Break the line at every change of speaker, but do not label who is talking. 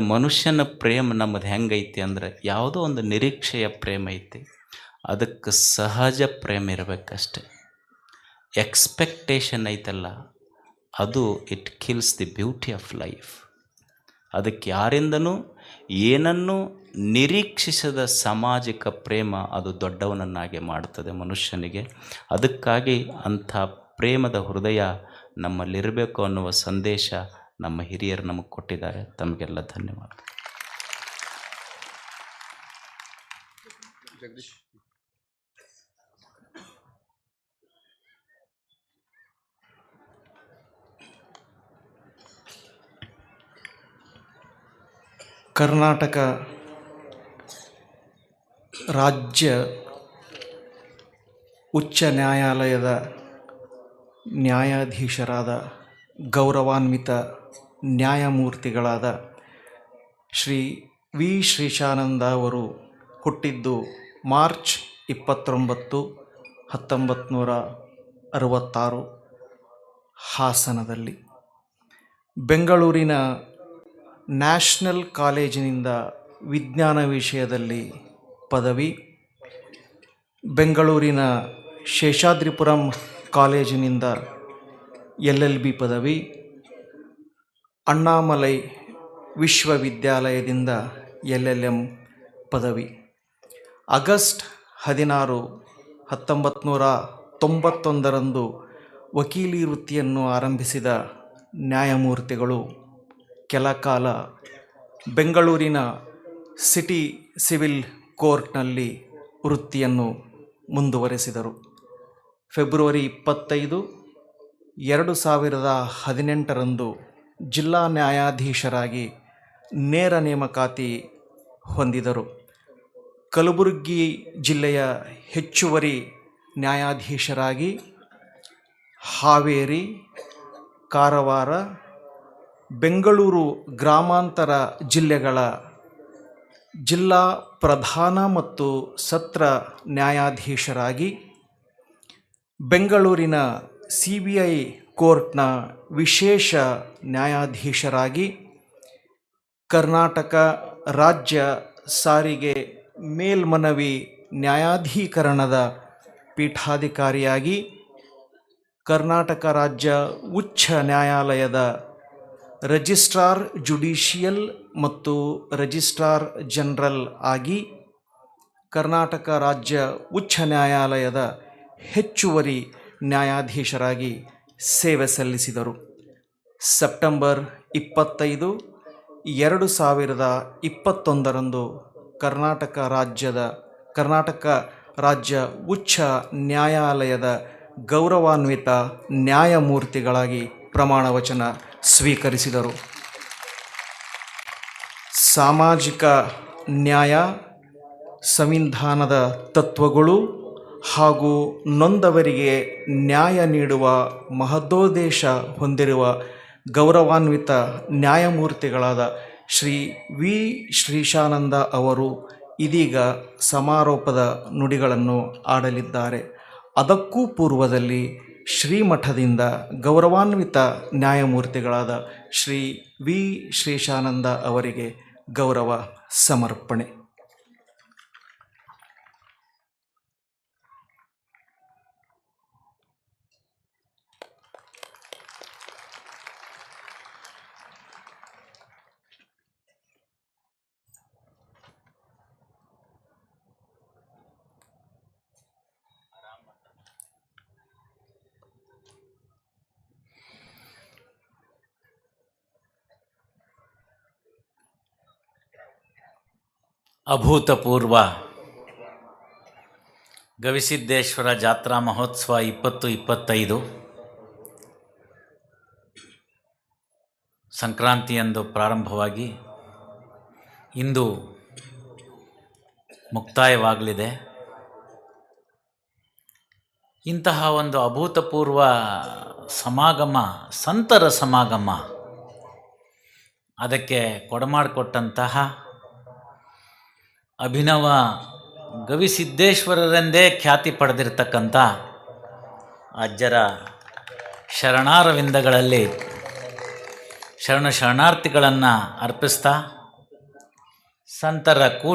ಮನುಷ್ಯನ ಪ್ರೇಮ ನಮ್ಮದು ಹೆಂಗೈತಿ ಅಂದ್ರೆ ಯಾವುದೋ ಒಂದು ನಿರೀಕ್ಷೆಯ ಪ್ರೇಮ ಐತಿ. ಅದಕ್ಕೆ ಸಹಜ ಪ್ರೇಮ ಇರಬೇಕಷ್ಟೆ. ಎಕ್ಸ್ಪೆಕ್ಟೇಷನ್ ಐತಲ್ಲ, ಅದು it kills the beauty of life ಅದಕ್ಕೆ ಯಾರಿಂದನೂ ಏನನ್ನು ನಿರೀಕ್ಷಿಸದ ಸಾಮಾಜಿಕ ಪ್ರೇಮ ಅದು ದೊಡ್ಡವನನ್ನಾಗಿ ಮಾಡ್ತದೆ ಮನುಷ್ಯನಿಗೆ. ಅದಕ್ಕಾಗಿ ಅಂಥ ಪ್ರೇಮದ ಹೃದಯ ನಮ್ಮಲ್ಲಿರಬೇಕು ಅನ್ನುವ ಸಂದೇಶ ನಮ್ಮ ಹಿರಿಯರು ನಮಗೆ ಕೊಟ್ಟಿದ್ದಾರೆ. ತಮಗೆಲ್ಲ ಧನ್ಯವಾದ.
ಕರ್ನಾಟಕ ರಾಜ್ಯ ಉಚ್ಚ ನ್ಯಾಯಾಲಯದ ನ್ಯಾಯಾಧೀಶರಾದ ಗೌರವಾನ್ವಿತ ನ್ಯಾಯಮೂರ್ತಿಗಳಾದ ಶ್ರೀ ವಿ. ಶ್ರೀಶಾನಂದ ಅವರು ಹುಟ್ಟಿದ್ದು ಮಾರ್ಚ್ ಇಪ್ಪತ್ತೊಂಬತ್ತು ಹತ್ತೊಂಬತ್ತು ನೂರ ಅರವತ್ತಾರು ಹಾಸನದಲ್ಲಿ. ಬೆಂಗಳೂರಿನ ನ್ಯಾಷನಲ್ ಕಾಲೇಜಿನಿಂದ ವಿಜ್ಞಾನ ವಿಷಯದಲ್ಲಿ ಪದವಿ. ಬೆಂಗಳೂರಿನ ಶೇಷಾದ್ರಿಪುರಂ ಕಾಲೇಜಿನಿಂದ ಎಲ್ ಎಲ್ ಬಿ ಪದವಿ ಅಣ್ಣಾಮಲೈ ವಿಶ್ವವಿದ್ಯಾಲಯದಿಂದ ಎಲ್ ಎಲ್ ಎಂ ಪದವಿ. ಆಗಸ್ಟ್ ಹದಿನಾರು ಹತ್ತೊಂಬತ್ತು ನೂರ ತೊಂಬತ್ತೊಂದರಂದು ವಕೀಲಿ ವೃತ್ತಿಯನ್ನು ಆರಂಭಿಸಿದ ನ್ಯಾಯಮೂರ್ತಿಗಳು ಕೆಲ ಕಾಲ ಬೆಂಗಳೂರಿನ ಸಿಟಿ ಸಿವಿಲ್ ಕೋರ್ಟ್ನಲ್ಲಿ ವೃತ್ತಿಯನ್ನು ಮುಂದುವರೆಸಿದರು. ಫೆಬ್ರವರಿ ಇಪ್ಪತ್ತೈದು ಎರಡು ಸಾವಿರದ ಹದಿನೆಂಟರಂದು ಜಿಲ್ಲಾ ನ್ಯಾಯಾಧೀಶರಾಗಿ ನೇರ ನೇಮಕಾತಿ ಹೊಂದಿದರು. ಕಲಬುರಗಿ ಜಿಲ್ಲೆಯ ಹೆಚ್ಚುವರಿ ನ್ಯಾಯಾಧೀಶರಾಗಿ ಹಾವೇರಿ, ಕಾರವಾರ, ಬೆಂಗಳೂರು ಗ್ರಾಮಾಂತರ ಜಿಲ್ಲೆಗಳ ಜಿಲ್ಲಾ ಪ್ರಧಾನ ಮತ್ತು ಸತ್ರ ನ್ಯಾಯಾಧೀಶರಾಗಿ ಬೆಂಗಳೂರಿನ ಸಿ ಬಿ ಐ ಕೋರ್ಟ್ನ ವಿಶೇಷ ನ್ಯಾಯಾಧೀಶರಾಗಿ ಕರ್ನಾಟಕ ರಾಜ್ಯ ಸಾರಿಗೆ ಮೇಲ್ಮನವಿ ನ್ಯಾಯಾಧೀಕರಣದ ಪೀಠಾಧಿಕಾರಿಯಾಗಿ ಕರ್ನಾಟಕ ರಾಜ್ಯ ಉಚ್ಚ ನ್ಯಾಯಾಲಯದ ರಿಜಿಸ್ಟ್ರಾರ್ ಜುಡಿಷಿಯಲ್ ಮತ್ತು ರಿಜಿಸ್ಟ್ರಾರ್ ಜನರಲ್ ಆಗಿ ಕರ್ನಾಟಕ ರಾಜ್ಯ ಉಚ್ಚ ನ್ಯಾಯಾಲಯದ ಹೆಚ್ಚುವರಿ ನ್ಯಾಯಾಧೀಶರಾಗಿ ಸೇವೆ ಸಲ್ಲಿಸಿದರು. ಸೆಪ್ಟೆಂಬರ್ ಇಪ್ಪತ್ತೈದು, ಎರಡು ಸಾವಿರದ ಇಪ್ಪತ್ತೊಂದರಂದು ಕರ್ನಾಟಕ ರಾಜ್ಯದ, ಕರ್ನಾಟಕ ರಾಜ್ಯ ಉಚ್ಚ ನ್ಯಾಯಾಲಯದ ಗೌರವಾನ್ವಿತ ನ್ಯಾಯಮೂರ್ತಿಗಳಾಗಿ ಪ್ರಮಾಣ ವಚನ ಸ್ವೀಕರಿಸಿದರು. ಸಾಮಾಜಿಕ ನ್ಯಾಯ, ಸಂವಿಧಾನದ ತತ್ವಗಳು ಹಾಗೂ ನೊಂದವರಿಗೆ ನ್ಯಾಯ ನೀಡುವ ಮಹದೋದ್ದೇಶ ಹೊಂದಿರುವ ಗೌರವಾನ್ವಿತ ನ್ಯಾಯಮೂರ್ತಿಗಳಾದ ಶ್ರೀ ವಿ. ಶ್ರೀಶಾನಂದ ಅವರು ಇದೀಗ ಸಮಾರೋಪದ ನುಡಿಗಳನ್ನು ಆಡಲಿದ್ದಾರೆ. ಅದಕ್ಕೂ ಪೂರ್ವದಲ್ಲಿ ಶ್ರೀಮಠದಿಂದ ಗೌರವಾನ್ವಿತ ನ್ಯಾಯಮೂರ್ತಿಗಳಾದ ಶ್ರೀ ವಿ. ಶ್ರೀಶಾನಂದ ಅವರಿಗೆ ಗೌರವ ಸಮರ್ಪಣೆ.
ಅಭೂತಪೂರ್ವ ಗವಿಸಿದ್ದೇಶ್ವರ ಜಾತ್ರಾ ಮಹೋತ್ಸವ ಇಪ್ಪತ್ತು ಇಪ್ಪತ್ತೈದು. ಸಂಕ್ರಾಂತಿಯಂದು ಪ್ರಾರಂಭವಾಗಿ ಇಂದು ಮುಕ್ತಾಯವಾಗಲಿದೆ. ಇಂತಹ ಒಂದು ಅಭೂತಪೂರ್ವ ಸಮಾಗಮ, ಸಂತರ ಸಮಾಗಮ, ಅದಕ್ಕೆ ಕೊಡಮಾಡಿಕೊಟ್ಟಂತಹ ಅಭಿನವ ಗವಿಸಿದ್ದೇಶ್ವರರೆಂದೇ ಖ್ಯಾತಿ ಪಡೆದಿರತಕ್ಕಂಥ ಅಜ್ಜರ ಶರಣಾರವಿಂದಗಳಲ್ಲಿ ಶರಣ ಶರಣಾರ್ಥಿಗಳನ್ನು ಅರ್ಪಿಸ್ತಾ ಸಂತರ ಕೂ